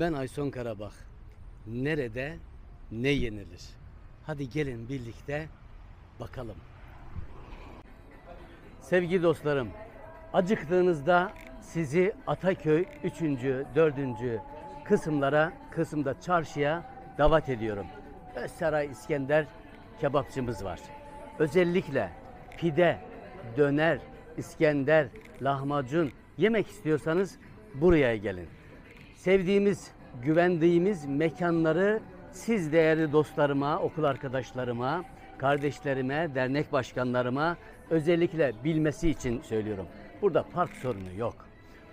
Ben Ayson Karabak. Nerede ne yenilir? Hadi gelin birlikte bakalım. Sevgili dostlarım, acıktığınızda sizi Ataköy 3. 4. kısımlara, kısımda çarşıya davet ediyorum. Özsaray İskender kebapçımız var. Özellikle pide, döner, İskender, lahmacun yemek istiyorsanız buraya gelin. Sevdiğimiz, güvendiğimiz mekanları siz değerli dostlarıma, okul arkadaşlarıma, kardeşlerime, dernek başkanlarıma özellikle bilmesi için söylüyorum. Burada park sorunu yok.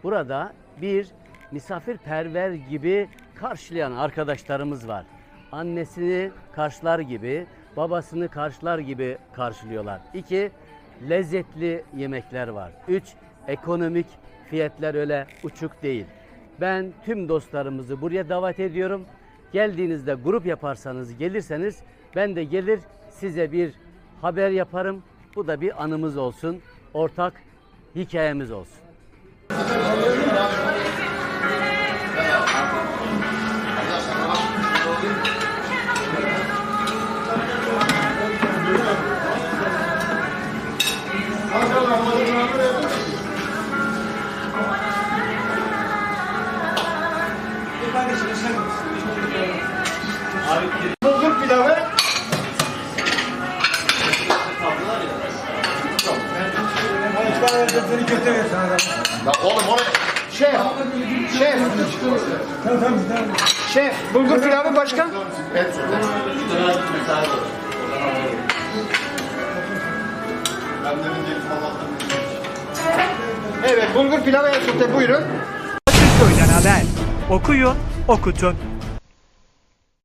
Burada bir misafirperver gibi karşılayan arkadaşlarımız var. Annesini karşılar gibi, babasını karşılar gibi karşılıyorlar. İki, lezzetli yemekler var. Üç, ekonomik fiyatlar öyle uçuk değil. Ben tüm dostlarımızı buraya davet ediyorum. Geldiğinizde grup yaparsanız, gelirseniz ben de gelir size bir haber yaparım. Bu da bir anımız olsun. Ortak hikayemiz olsun. Bulgur pilavı. Kötü versin adam. Ya oğlum onu şef. Şef. Tamam tamam tamam. Şef. Bulgur pilavı başka? Evet bulgur pilavı sote buyurun. Köyden haber. Okuyun, okutun.